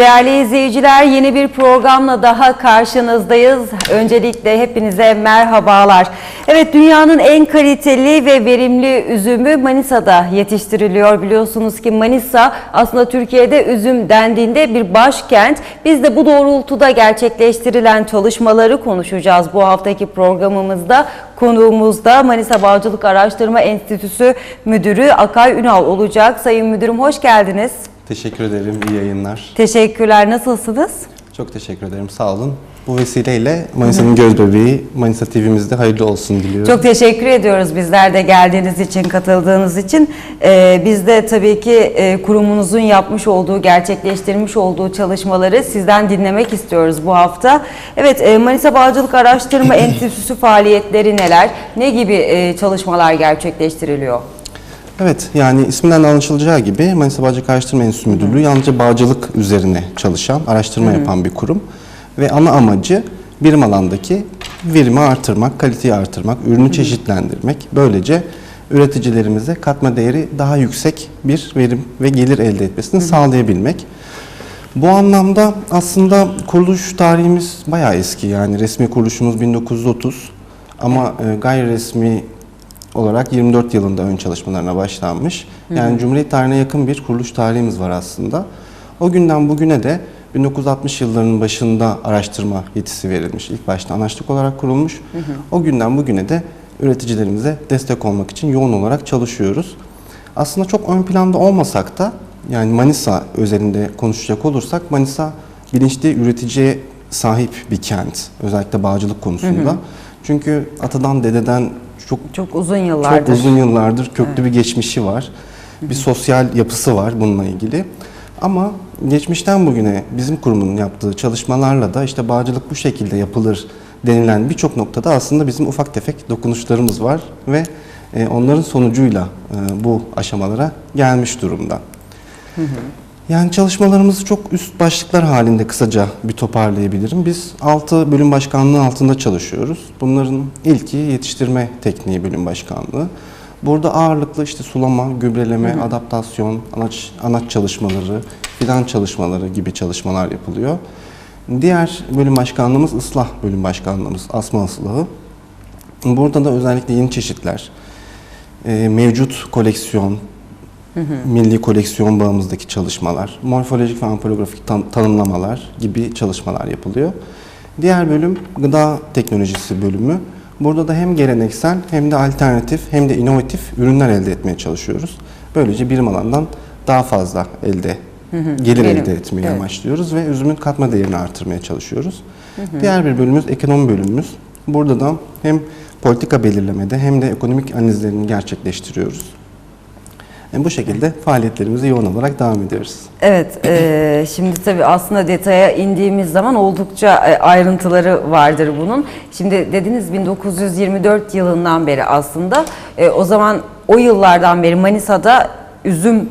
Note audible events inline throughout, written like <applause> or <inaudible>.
Değerli izleyiciler yeni bir programla daha karşınızdayız. Öncelikle hepinize merhabalar. Evet dünyanın en kaliteli ve verimli üzümü Manisa'da yetiştiriliyor. Biliyorsunuz ki Manisa aslında Türkiye'de üzüm dendiğinde bir başkent. Biz de bu doğrultuda gerçekleştirilen çalışmaları konuşacağız bu haftaki programımızda. Konuğumuzda Manisa Bağcılık Araştırma Enstitüsü Müdürü Akay Ünal olacak. Sayın Müdürüm hoş geldiniz. Teşekkür ederim. İyi yayınlar. Teşekkürler. Nasılsınız? Çok teşekkür ederim. Sağ olun. Bu vesileyle Manisa'nın göz bebeği Manisa TV'mizde hayırlı olsun diliyorum. Çok teşekkür ediyoruz bizler de geldiğiniz için, katıldığınız için. Ee, biz de tabii ki e, kurumunuzun yapmış olduğu, gerçekleştirmiş olduğu çalışmaları sizden dinlemek istiyoruz bu hafta. Evet, e, Manisa Bağcılık Araştırma <laughs> Enstitüsü faaliyetleri neler? Ne gibi e, çalışmalar gerçekleştiriliyor? Evet, yani isminden de anlaşılacağı gibi Manisa Bağcılık Araştırma Enstitüsü Müdürlüğü yalnızca bağcılık üzerine çalışan, araştırma yapan bir kurum. Ve ana amacı birim alandaki verimi artırmak, kaliteyi artırmak, ürünü çeşitlendirmek. Böylece üreticilerimize katma değeri daha yüksek bir verim ve gelir elde etmesini sağlayabilmek. Bu anlamda aslında kuruluş tarihimiz bayağı eski yani resmi kuruluşumuz 1930 ama e, gayri resmi olarak 24 yılında ön çalışmalarına başlanmış. Yani Cumhuriyet tarihine yakın bir kuruluş tarihimiz var aslında. O günden bugüne de 1960 yıllarının başında araştırma yetisi verilmiş. İlk başta anaçlık olarak kurulmuş. O günden bugüne de üreticilerimize destek olmak için yoğun olarak çalışıyoruz. Aslında çok ön planda olmasak da yani Manisa özelinde konuşacak olursak Manisa bilinçli üreticiye sahip bir kent. Özellikle bağcılık konusunda. Çünkü atadan dededen çok Çok uzun yıllardır. çok uzun yıllardır köklü bir geçmişi var. Bir sosyal yapısı var bununla ilgili. Ama geçmişten bugüne bizim kurumun yaptığı çalışmalarla da işte bağcılık bu şekilde yapılır denilen birçok noktada aslında bizim ufak tefek dokunuşlarımız var ve e, onların sonucuyla e, bu aşamalara gelmiş durumda. Yani çalışmalarımızı çok üst başlıklar halinde kısaca bir toparlayabilirim. Biz 6 bölüm başkanlığı altında çalışıyoruz. Bunların ilki yetiştirme tekniği bölüm başkanlığı. Burada ağırlıklı işte sulama, gübreleme, adaptasyon, anaç, anaç çalışmaları, fidan çalışmaları gibi çalışmalar yapılıyor. Diğer bölüm başkanlığımız ıslah bölüm başkanlığımız, asma ıslahı. Burada da özellikle yeni çeşitler, e, mevcut koleksiyon, milli koleksiyon bağımızdaki çalışmalar, morfolojik ve antropografik tan- tanımlamalar gibi çalışmalar yapılıyor. Diğer bölüm gıda teknolojisi bölümü. Burada da hem geleneksel hem de alternatif hem de inovatif ürünler elde etmeye çalışıyoruz. Böylece birim alandan daha fazla elde gelir Verim, elde etmeyi evet. amaçlıyoruz ve üzümün katma değerini artırmaya çalışıyoruz. Diğer bir bölümümüz ekonomi bölümümüz. Burada da hem politika belirlemede hem de ekonomik analizlerini gerçekleştiriyoruz. Yani bu şekilde faaliyetlerimize yoğun olarak devam ediyoruz. Evet, e, şimdi tabii aslında detaya indiğimiz zaman oldukça e, ayrıntıları vardır bunun. Şimdi dediniz 1924 yılından beri aslında e, o zaman o yıllardan beri Manisa'da üzüm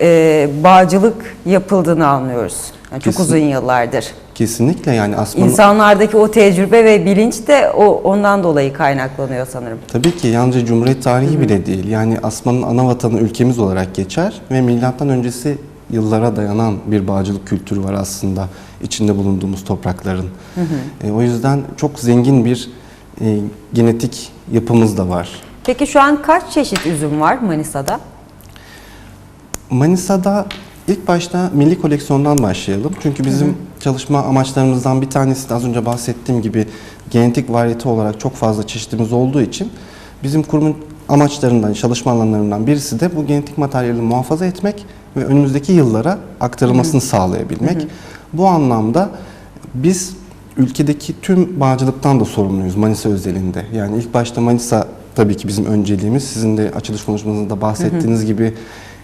e, bağcılık yapıldığını anlıyoruz. Yani çok Kesin- uzun yıllardır. Kesinlikle yani asmanın İnsanlardaki o tecrübe ve bilinç de o ondan dolayı kaynaklanıyor sanırım. tabii ki yalnızca Cumhuriyet tarihi bile değil. Yani asmanın ana vatanı ülkemiz olarak geçer ve milattan öncesi yıllara dayanan bir bağcılık kültürü var aslında içinde bulunduğumuz toprakların. E, o yüzden çok zengin bir e, genetik yapımız da var. Peki şu an kaç çeşit üzüm var Manisa'da? Manisa'da ilk başta milli koleksiyondan başlayalım. Çünkü bizim çalışma amaçlarımızdan bir tanesi de az önce bahsettiğim gibi genetik variyete olarak çok fazla çeşitimiz olduğu için bizim kurumun amaçlarından, çalışma alanlarından birisi de bu genetik materyali muhafaza etmek ve önümüzdeki yıllara aktarılmasını sağlayabilmek. Bu anlamda biz ülkedeki tüm bağcılıktan da sorumluyuz Manisa özelinde. Yani ilk başta Manisa tabii ki bizim önceliğimiz. Sizin de açılış konuşmanızda bahsettiğiniz gibi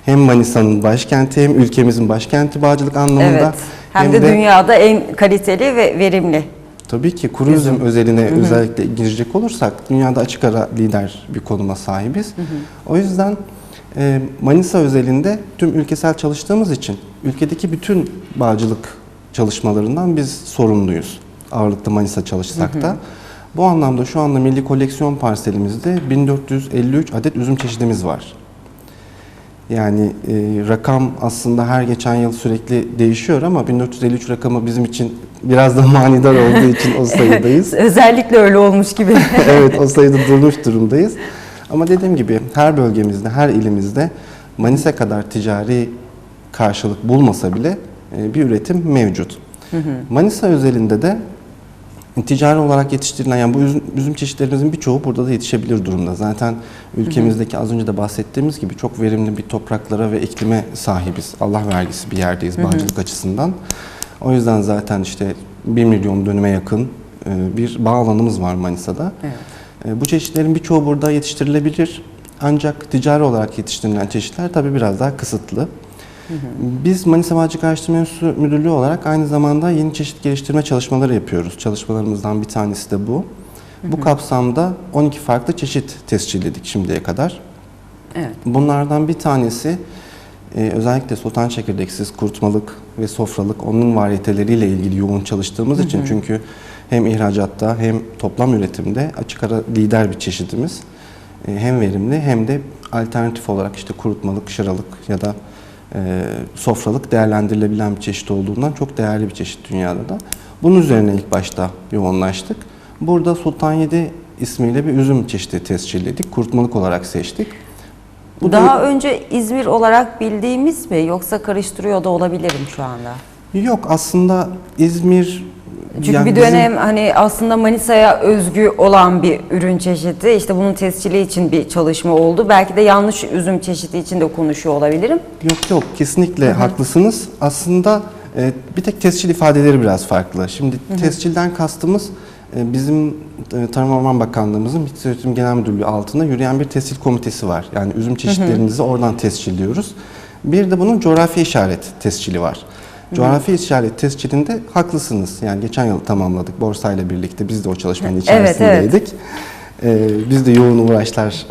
hem Manisa'nın başkenti hem ülkemizin başkenti bağcılık anlamında. Evet. Hem, de, dünyada en kaliteli ve verimli. Tabii ki kuru üzüm özeline özellikle girecek olursak dünyada açık ara lider bir konuma sahibiz. O yüzden e, Manisa özelinde tüm ülkesel çalıştığımız için ülkedeki bütün bağcılık çalışmalarından biz sorumluyuz. Ağırlıklı Manisa çalışsak da. Bu anlamda şu anda milli koleksiyon parselimizde 1453 adet üzüm çeşidimiz var. Yani e, rakam aslında her geçen yıl sürekli değişiyor ama 1453 rakamı bizim için biraz da <laughs> manidar olduğu için o <laughs> sayıdayız. Özellikle öyle olmuş gibi. <laughs> evet o sayıda durmuş durumdayız. Ama dediğim gibi her bölgemizde, her ilimizde Manisa kadar ticari karşılık bulmasa bile e, bir üretim mevcut. Manisa özelinde de ticari olarak yetiştirilen yani bu üzüm, üzüm çeşitlerimizin birçoğu burada da yetişebilir durumda. Zaten ülkemizdeki az önce de bahsettiğimiz gibi çok verimli bir topraklara ve iklime sahibiz. Allah vergisi bir yerdeyiz bağcılık açısından. O yüzden zaten işte 1 milyon dönüme yakın e, bir bağ alanımız var Manisa'da. Evet. E, Bu çeşitlerin birçoğu burada yetiştirilebilir. Ancak ticari olarak yetiştirilen çeşitler tabii biraz daha kısıtlı. Biz Manisa Bağcılık Araştırma Enstitüsü Müdürlüğü olarak aynı zamanda yeni çeşit geliştirme çalışmaları yapıyoruz. Çalışmalarımızdan bir tanesi de bu. Bu kapsamda 12 farklı çeşit tescilledik şimdiye kadar. Evet. Bunlardan bir tanesi e, özellikle sultan çekirdeksiz, kurutmalık ve sofralık onun varyeteleriyle ilgili yoğun çalıştığımız için çünkü hem ihracatta hem toplam üretimde açık ara lider bir çeşidimiz. E, hem verimli hem de alternatif olarak işte kurutmalık, şıralık ya da e, sofralık değerlendirilebilen bir çeşit olduğundan çok değerli bir çeşit dünyada da. Bunun üzerine ilk başta yoğunlaştık. Burada Sultan 7 ismiyle bir üzüm çeşidi tescilledik. Kurutmalık olarak seçtik. Bu da- Daha önce İzmir olarak bildiğimiz mi yoksa karıştırıyor da olabilirim şu anda. Yok aslında İzmir Çünkü yani bir bizim- dönem hani aslında Manisa'ya özgü olan bir ürün çeşidi. İşte bunun tescili için bir çalışma oldu. Belki de yanlış üzüm çeşidi için de konuşuyor olabilirim. Yok yok kesinlikle haklısınız. Aslında e, bir tek tescil ifadeleri biraz farklı. Şimdi tescilden kastımız e, bizim e, Tarım Orman Bakanlığımızın Bitki Üretim Genel Müdürlüğü altında yürüyen bir tescil komitesi var. Yani üzüm çeşitlerimizi oradan tescilliyoruz. Bir de bunun coğrafi işaret tescili var. Coğrafi işaret tescilinde haklısınız. Yani geçen yıl tamamladık borsayla birlikte. Biz de o çalışmanın Evet, içerisindeydik. Ee, biz de yoğun uğraşlar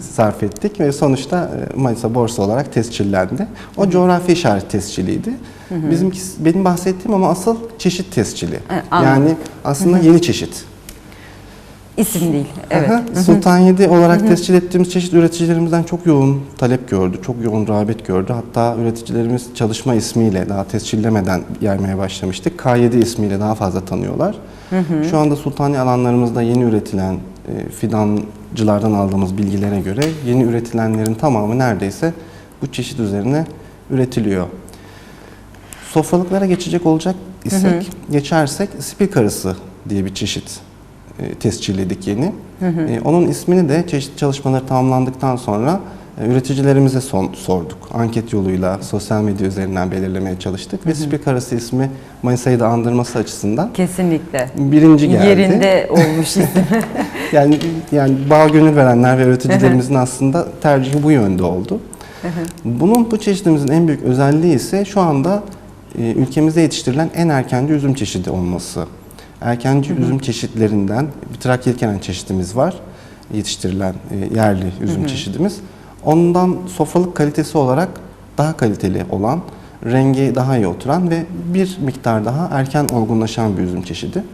sarf ettik ve sonuçta e, Manisa borsa olarak tescillendi. O coğrafi işaret tesciliydi. Bizim benim bahsettiğim ama asıl çeşit tescili. Evet, anladım. yani aslında yeni çeşit. İsim değil. Evet. Aha, Sultan 7 olarak tescil ettiğimiz çeşit üreticilerimizden çok yoğun talep gördü, çok yoğun rağbet gördü. Hatta üreticilerimiz çalışma ismiyle daha tescillemeden yaymaya başlamıştık. K7 ismiyle daha fazla tanıyorlar. Şu anda sultani alanlarımızda yeni üretilen e, fidancılardan aldığımız bilgilere göre yeni üretilenlerin tamamı neredeyse bu çeşit üzerine üretiliyor. Sofralıklara geçecek olacak isek, geçersek karısı diye bir çeşit tescilledik yeni. E, onun ismini de çeşitli çalışmaları tamamlandıktan sonra e, üreticilerimize son, sorduk. Anket yoluyla sosyal medya üzerinden belirlemeye çalıştık ve spil karısı ismi Manisa'yı da andırması açısından Kesinlikle. birinci geldi. Yerinde olmuş isim. <laughs> <laughs> Yani yani bağ gönül verenler ve üreticilerimizin aslında tercihi bu yönde oldu. Bunun bu çeşidimizin en büyük özelliği ise şu anda e, ülkemizde yetiştirilen en erkenci üzüm çeşidi olması. Erkenci üzüm çeşitlerinden bir Trakya İlkenen çeşidimiz var. Yetiştirilen e, yerli üzüm çeşidimiz. Ondan sofralık kalitesi olarak daha kaliteli olan, rengi daha iyi oturan ve bir miktar daha erken olgunlaşan bir üzüm çeşidi.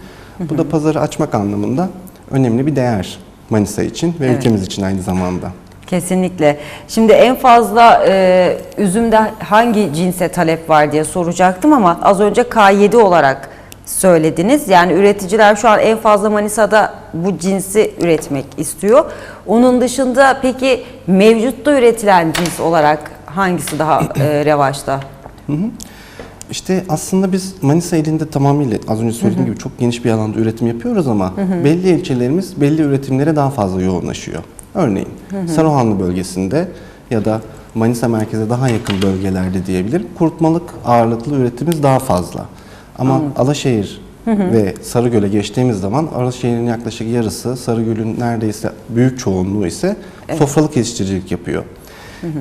Bu da pazarı açmak anlamında önemli bir değer Manisa için ve Evet. ülkemiz için aynı zamanda. Kesinlikle. Şimdi en fazla e, üzümde hangi cinse talep var diye soracaktım ama az önce K7 olarak söylediniz. Yani üreticiler şu an en fazla Manisa'da bu cinsi üretmek istiyor. Onun dışında peki mevcutta üretilen cins olarak hangisi daha e, <clears throat> revaçta? İşte aslında biz Manisa ilinde tamamıyla az önce söylediğim gibi çok geniş bir alanda üretim yapıyoruz ama belli ilçelerimiz belli üretimlere daha fazla yoğunlaşıyor. Örneğin Saruhanlı bölgesinde ya da Manisa merkeze daha yakın bölgelerde diyebilirim. Kurutmalık ağırlıklı üretimimiz daha fazla. Ama Alaşehir ve Sarıgöl'e geçtiğimiz zaman Alaşehir'in yaklaşık yarısı, Sarıgöl'ün neredeyse büyük çoğunluğu ise sofralık yetiştiricilik yapıyor.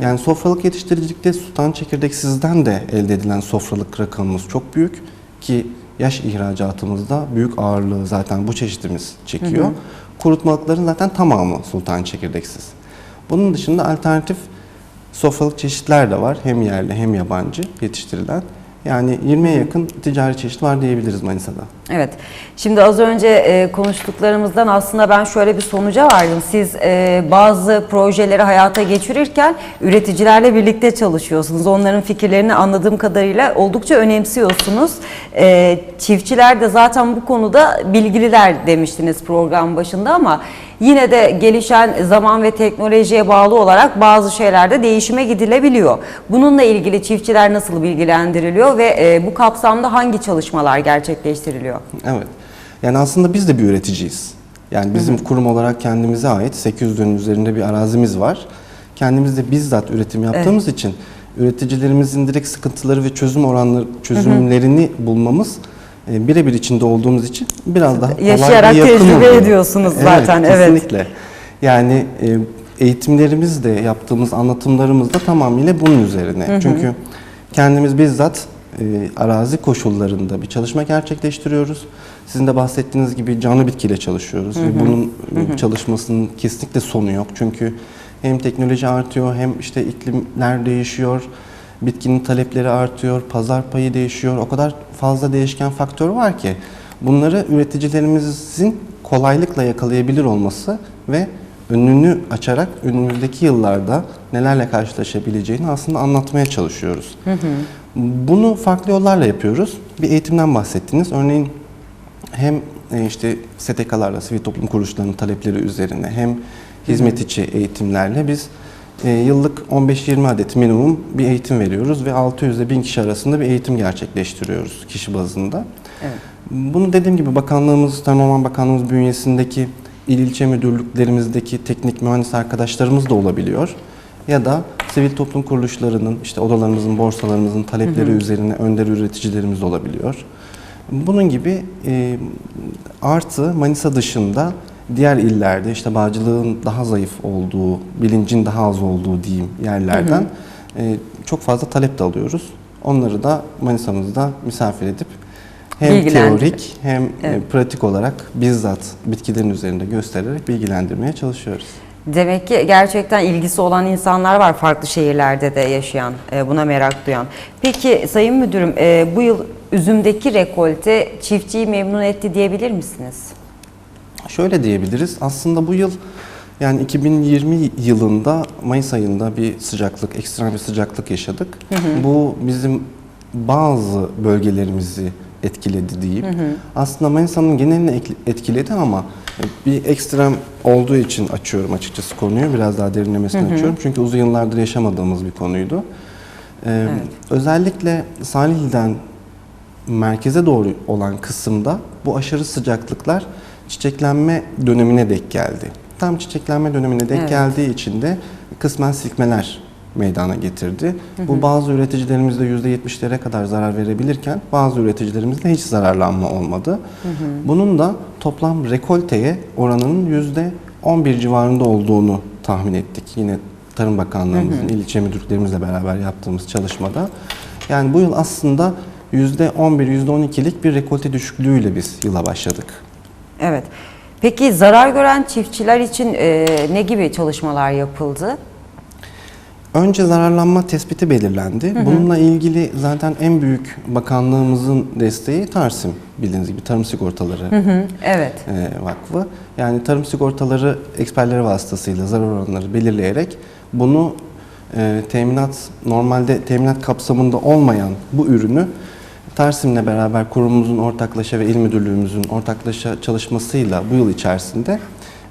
Yani sofralık yetiştiricilikte sultan çekirdeksizden de elde edilen sofralık rakamımız çok büyük ki yaş ihracatımızda büyük ağırlığı zaten bu çeşitimiz çekiyor. Kurutmalıkların zaten tamamı sultan çekirdeksiz. Bunun dışında alternatif sofralık çeşitler de var. Hem yerli hem yabancı yetiştirilen. Yani 20'ye yakın ticari çeşit var diyebiliriz Manisa'da. Evet. Şimdi az önce e, konuştuklarımızdan aslında ben şöyle bir sonuca vardım. Siz e, bazı projeleri hayata geçirirken üreticilerle birlikte çalışıyorsunuz. Onların fikirlerini anladığım kadarıyla oldukça önemsiyorsunuz. E, çiftçiler de zaten bu konuda bilgililer demiştiniz program başında ama yine de gelişen zaman ve teknolojiye bağlı olarak bazı şeylerde değişime gidilebiliyor. Bununla ilgili çiftçiler nasıl bilgilendiriliyor ve e, bu kapsamda hangi çalışmalar gerçekleştiriliyor? Evet. Yani aslında biz de bir üreticiyiz. Yani bizim kurum olarak kendimize ait 800 dönüm üzerinde bir arazimiz var. Kendimiz de bizzat üretim yaptığımız için üreticilerimizin direkt sıkıntıları ve çözüm oranları çözümlerini bulmamız e, birebir içinde olduğumuz için biraz daha Yaşayarak tecrübe oluyor. ediyorsunuz zaten, evet. Kesinlikle. Yani e, eğitimlerimiz de yaptığımız anlatımlarımız da tamamıyla bunun üzerine. Çünkü kendimiz bizzat e, arazi koşullarında bir çalışma gerçekleştiriyoruz. Sizin de bahsettiğiniz gibi canlı bitkiyle çalışıyoruz ve bunun e, çalışmasının kesinlikle sonu yok. Çünkü hem teknoloji artıyor hem işte iklimler değişiyor. Bitkinin talepleri artıyor, pazar payı değişiyor. O kadar fazla değişken faktör var ki bunları üreticilerimizin kolaylıkla yakalayabilir olması ve önünü açarak önümüzdeki yıllarda nelerle karşılaşabileceğini aslında anlatmaya çalışıyoruz. Bunu farklı yollarla yapıyoruz. Bir eğitimden bahsettiniz. Örneğin hem e, işte STK'larla, sivil toplum kuruluşlarının talepleri üzerine hem hizmet içi eğitimlerle biz yıllık 15-20 adet minimum bir eğitim veriyoruz ve 600 ile 1000 kişi arasında bir eğitim gerçekleştiriyoruz kişi bazında. Evet. Bunu dediğim gibi bakanlığımız, Tarım Orman Bakanlığımız bünyesindeki il ilçe müdürlüklerimizdeki teknik mühendis arkadaşlarımız da olabiliyor. Ya da sivil toplum kuruluşlarının, işte odalarımızın, borsalarımızın talepleri üzerine önder üreticilerimiz de olabiliyor. Bunun gibi e, artı Manisa dışında diğer illerde işte bağcılığın daha zayıf olduğu, bilincin daha az olduğu diyeyim yerlerden e, çok fazla talep de alıyoruz. Onları da Manisa'mızda misafir edip hem teorik hem e, Evet. pratik olarak bizzat bitkilerin üzerinde göstererek bilgilendirmeye çalışıyoruz. Demek ki gerçekten ilgisi olan insanlar var farklı şehirlerde de yaşayan, e, buna merak duyan. Peki Sayın Müdürüm, e, bu yıl üzümdeki rekolte çiftçiyi memnun etti diyebilir misiniz? Şöyle diyebiliriz. Aslında bu yıl yani 2020 yılında Mayıs ayında bir sıcaklık, ekstrem bir sıcaklık yaşadık. Bu bizim bazı bölgelerimizi etkiledi diyeyim. Aslında Manisa'nın genelini etkiledi ama bir ekstrem olduğu için açıyorum açıkçası konuyu. Biraz daha derinlemesine açıyorum. Çünkü uzun yıllardır yaşamadığımız bir konuydu. Ee, Özellikle Salihli'den merkeze doğru olan kısımda bu aşırı sıcaklıklar çiçeklenme dönemine denk geldi. Tam çiçeklenme dönemine denk Evet. geldiği için de kısmen silkmeler meydana getirdi. Bu bazı üreticilerimizde %70'lere kadar zarar verebilirken bazı üreticilerimizde hiç zararlanma olmadı. Bunun da toplam rekolteye oranının %11 civarında olduğunu tahmin ettik. Yine Tarım Bakanlığımızın, il ilçe müdürlüklerimizle beraber yaptığımız çalışmada. Yani bu yıl aslında %11-%12'lik bir rekolte düşüklüğüyle biz yıla başladık. Evet. Peki zarar gören çiftçiler için e, ne gibi çalışmalar yapıldı? Önce zararlanma tespiti belirlendi. Bununla ilgili zaten en büyük bakanlığımızın desteği Tarsim bildiğiniz gibi Tarım Sigortaları Hı, evet. e, Vakfı. Yani tarım sigortaları eksperleri vasıtasıyla zarar oranları belirleyerek bunu e, teminat normalde teminat kapsamında olmayan bu ürünü Tarsim'le beraber kurumumuzun ortaklaşa ve il müdürlüğümüzün ortaklaşa çalışmasıyla bu yıl içerisinde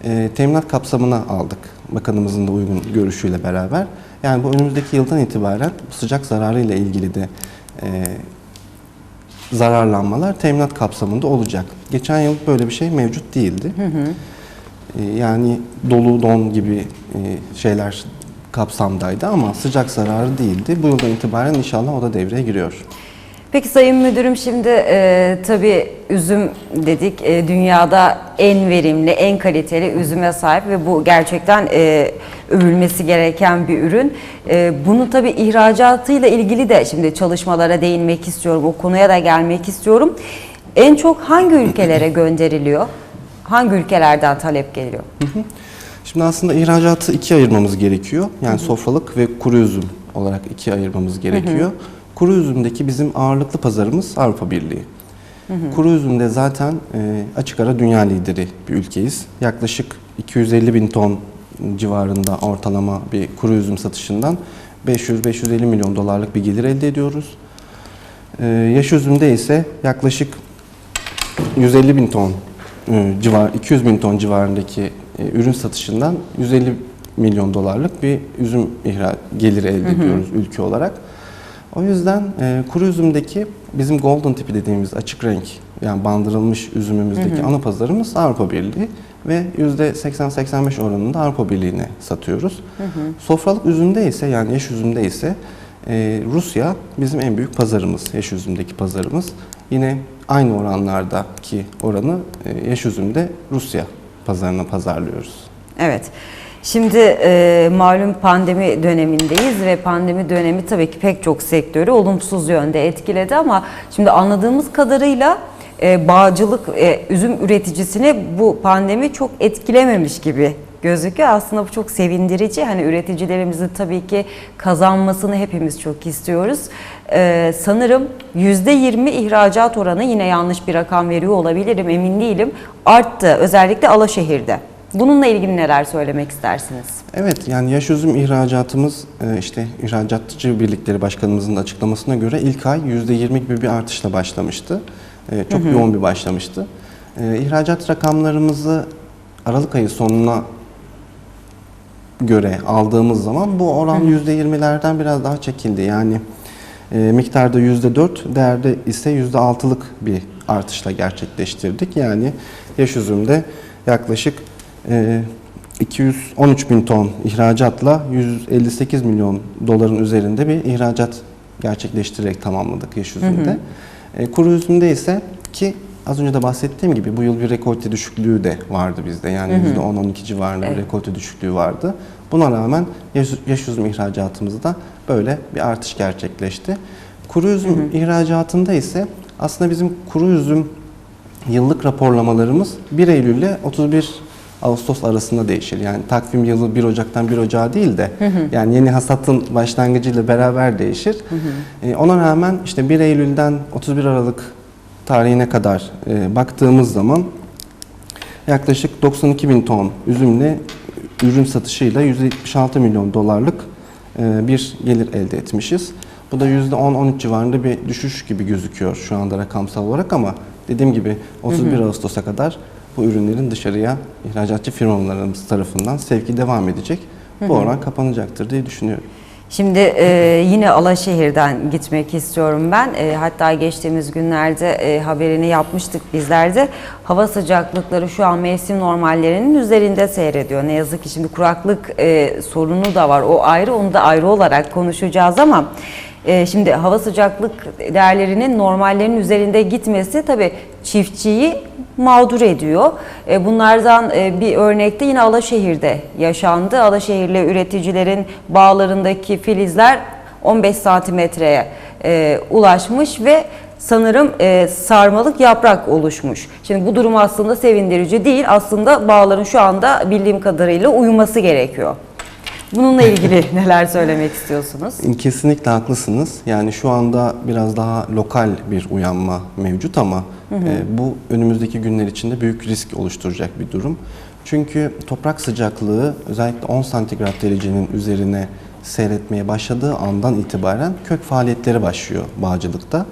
e, teminat kapsamına aldık. Bakanımızın da uygun görüşüyle beraber. Yani bu önümüzdeki yıldan itibaren sıcak zararı ile ilgili de e, zararlanmalar teminat kapsamında olacak. Geçen yıl böyle bir şey mevcut değildi. Ee, Yani dolu, don gibi e, şeyler kapsamdaydı ama sıcak zararı değildi. Bu yıldan itibaren inşallah o da devreye giriyor. Peki Sayın Müdürüm şimdi e, tabii üzüm dedik e, dünyada en verimli, en kaliteli üzüme sahip ve bu gerçekten e, övülmesi gereken bir ürün. E, bunun tabii ihracatıyla ilgili de şimdi çalışmalara değinmek istiyorum, o konuya da gelmek istiyorum. En çok hangi ülkelere <clears throat> gönderiliyor? Hangi ülkelerden talep geliyor? Şimdi aslında ihracatı ikiye ayırmamız gerekiyor. Yani sofralık ve kuru üzüm olarak ikiye ayırmamız gerekiyor. Kuru üzümdeki bizim ağırlıklı pazarımız Avrupa Birliği. Kuru üzümde zaten e, açık ara dünya lideri bir ülkeyiz. Yaklaşık 250 bin ton civarında ortalama bir kuru üzüm satışından 500-550 milyon dolarlık bir gelir elde ediyoruz. E, yaş üzümde ise yaklaşık 150 bin ton e, civar, 200 bin ton civarındaki e, ürün satışından 150 milyon dolarlık bir üzüm ihra geliri elde ediyoruz ülke olarak. O yüzden e, kuru üzümdeki bizim golden tipi dediğimiz açık renk yani bandırılmış üzümümüzdeki ana pazarımız Avrupa Birliği ve %80-85 oranında Avrupa Birliği'ne satıyoruz. Sofralık üzümde ise yani yaş üzümde ise e, Rusya bizim en büyük pazarımız, yaş üzümdeki pazarımız. Yine aynı oranlardaki oranı e, yaş üzümde Rusya pazarına pazarlıyoruz. Evet. Şimdi e, malum pandemi dönemindeyiz ve pandemi dönemi tabii ki pek çok sektörü olumsuz yönde etkiledi ama şimdi anladığımız kadarıyla e, bağcılık, e, üzüm üreticisini bu pandemi çok etkilememiş gibi gözüküyor. Aslında bu çok sevindirici. Hani üreticilerimizin tabii ki kazanmasını hepimiz çok istiyoruz. E, sanırım %20 ihracat oranı yine yanlış bir rakam veriyor olabilirim emin değilim. Arttı özellikle Alaşehir'de. Bununla ilgili neler söylemek istersiniz? Evet yani yaş üzüm ihracatımız e, işte ihracatçı birlikleri başkanımızın açıklamasına göre ilk ay %20 gibi bir artışla başlamıştı. E, Çok yoğun bir başlamıştı. E, İhracat rakamlarımızı Aralık ayı sonuna göre aldığımız zaman bu oran %20'lerden biraz daha çekildi. Yani e, miktarda %4, değerde ise %6'lık bir artışla gerçekleştirdik. Yani yaş üzümde yaklaşık 213 bin ton ihracatla 158 milyon doların üzerinde bir ihracat gerçekleştirerek tamamladık yaş üzümde. E, kuru üzümde ise ki az önce de bahsettiğim gibi bu yıl bir rekolte düşüklüğü de vardı bizde. Yani %10-12 civarında bir rekolte düşüklüğü vardı. Buna rağmen yaş, yaş üzüm ihracatımızda böyle bir artış gerçekleşti. Kuru üzüm ihracatında ise aslında bizim kuru üzüm yıllık raporlamalarımız 1 Eylül ile 31 Ağustos arasında değişir. Yani takvim yılı 1 Ocak'tan 1 Ocağı değil de yani yeni hasatın başlangıcıyla beraber değişir. Ee, ona rağmen işte 1 Eylül'den 31 Aralık tarihine kadar e, baktığımız zaman yaklaşık 92 bin ton üzümle ürün satışıyla 176 milyon dolarlık e, bir gelir elde etmişiz. Bu da %10-13 civarında bir düşüş gibi gözüküyor şu anda rakamsal olarak ama dediğim gibi 31 Ağustos'a kadar bu ürünlerin dışarıya ihracatçı firmalarımız tarafından sevki devam edecek. Bu oran kapanacaktır diye düşünüyorum. Şimdi e, yine Alaşehir'den gitmek istiyorum ben. E, hatta geçtiğimiz günlerde e, haberini yapmıştık bizler de. Hava sıcaklıkları şu an mevsim normallerinin üzerinde seyrediyor. Ne yazık ki şimdi kuraklık e, sorunu da var. O ayrı, onu da ayrı olarak konuşacağız ama şimdi hava sıcaklık değerlerinin normallerin üzerinde gitmesi tabii çiftçiyi mağdur ediyor. E, Bunlardan e, bir örnekte yine Alaşehir'de yaşandı. Alaşehirli üreticilerin bağlarındaki filizler 15 santimetreye e, ulaşmış ve sanırım e, sarmalık yaprak oluşmuş. Şimdi bu durum aslında sevindirici değil. Aslında bağların şu anda bildiğim kadarıyla uyuması gerekiyor. Bununla ilgili <laughs> neler söylemek istiyorsunuz? Kesinlikle haklısınız. Yani şu anda biraz daha lokal bir uyanma mevcut ama e, bu önümüzdeki günler içinde büyük risk oluşturacak bir durum. Çünkü toprak sıcaklığı özellikle 10 santigrat derecenin üzerine seyretmeye başladığı andan itibaren kök faaliyetleri başlıyor bağcılıkta.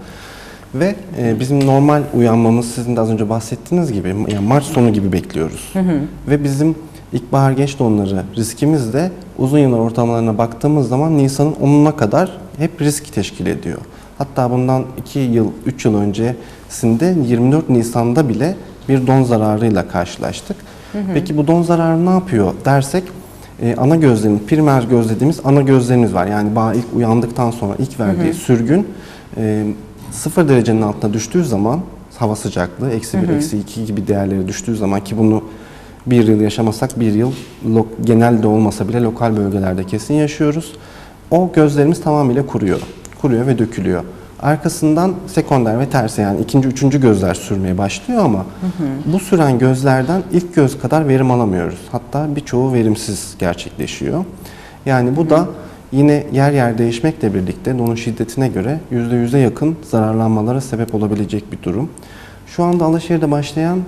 Ve e, bizim normal uyanmamız sizin de az önce bahsettiğiniz gibi yani Mart sonu gibi bekliyoruz. Ve bizim ilkbahar geç donları riskimiz de uzun yıllar ortalamalarına baktığımız zaman Nisan'ın 10'una kadar hep risk teşkil ediyor. Hatta bundan 2 yıl, 3 yıl öncesinde 24 Nisan'da bile bir don zararıyla karşılaştık. Peki bu don zararı ne yapıyor dersek e, ana gözlerimiz, primer göz dediğimiz ana gözlerimiz var. Yani bağ ilk uyandıktan sonra ilk verdiği sürgün e, 0 derecenin altına düştüğü zaman hava sıcaklığı eksi 1, eksi 2 gibi değerlere düştüğü zaman ki bunu bir yıl yaşamasak bir yıl lo- genelde olmasa bile lokal bölgelerde kesin yaşıyoruz. O gözlerimiz tamamıyla kuruyor. Kuruyor ve dökülüyor. Arkasından sekonder ve tersi yani ikinci, üçüncü gözler sürmeye başlıyor ama bu süren gözlerden ilk göz kadar verim alamıyoruz. Hatta birçoğu verimsiz gerçekleşiyor. Yani bu da yine yer yer değişmekle birlikte donun şiddetine göre %100'e yakın zararlanmalara sebep olabilecek bir durum. Şu anda Alaşehir'de başlayan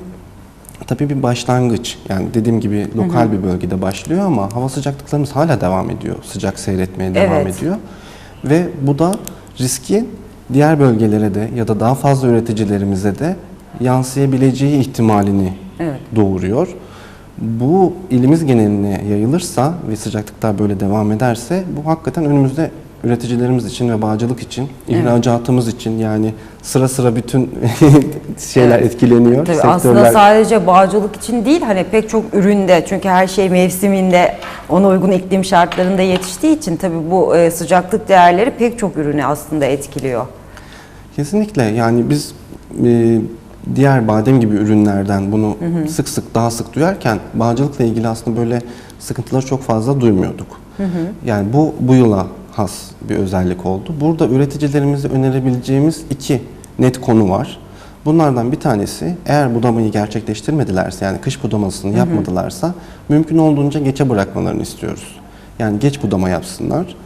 tabii bir başlangıç. Yani dediğim gibi lokal bir bölgede başlıyor ama hava sıcaklıklarımız hala devam ediyor. Sıcak seyretmeye devam Evet. ediyor. Ve bu da riski diğer bölgelere de ya da daha fazla üreticilerimize de yansıyabileceği ihtimalini Evet. doğuruyor. Bu ilimiz geneline yayılırsa ve sıcaklıklar böyle devam ederse bu hakikaten önümüzde üreticilerimiz için ve bağcılık için, ihracatımız için yani sıra sıra bütün <laughs> şeyler Evet. etkileniyor. Tabii aslında sadece bağcılık için değil hani pek çok üründe çünkü her şey mevsiminde ona uygun iklim şartlarında yetiştiği için tabii bu e, sıcaklık değerleri pek çok ürünü aslında etkiliyor. Kesinlikle yani biz e, diğer badem gibi ürünlerden bunu sık sık daha sık duyarken bağcılıkla ilgili aslında böyle sıkıntıları çok fazla duymuyorduk. Yani bu bu yıla has bir özellik oldu. Burada üreticilerimize önerebileceğimiz iki net konu var. Bunlardan bir tanesi eğer budamayı gerçekleştirmedilerse yani kış budamasını yapmadılarsa mümkün olduğunca geçe bırakmalarını istiyoruz. Yani geç budama yapsınlar.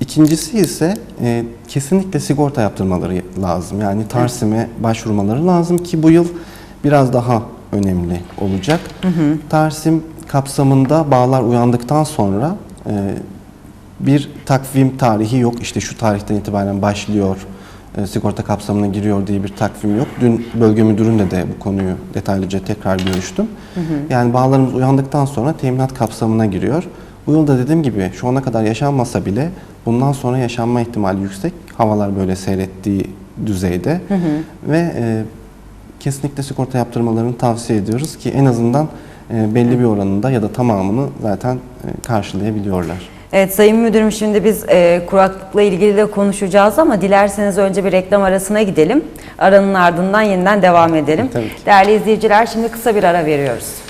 İkincisi ise e, kesinlikle sigorta yaptırmaları lazım. Yani Tarsim'e başvurmaları lazım ki bu yıl biraz daha önemli olacak. Tarsim kapsamında bağlar uyandıktan sonra e, bir takvim tarihi yok. İşte şu tarihten itibaren başlıyor, e, sigorta kapsamına giriyor diye bir takvim yok. Dün bölge müdürünle de bu konuyu detaylıca tekrar görüştüm. Yani bağlarımız uyandıktan sonra teminat kapsamına giriyor. Bu yılda dediğim gibi şu ana kadar yaşanmasa bile bundan sonra yaşanma ihtimali yüksek. Havalar böyle seyrettiği düzeyde ve e, kesinlikle sigorta yaptırmalarını tavsiye ediyoruz ki en azından e, belli bir oranında ya da tamamını zaten e, karşılayabiliyorlar. Evet Sayın Müdürüm şimdi biz e, kuraklıkla ilgili de konuşacağız ama dilerseniz önce bir reklam arasına gidelim. Aranın ardından yeniden devam edelim. Ki. Değerli izleyiciler şimdi kısa bir ara veriyoruz.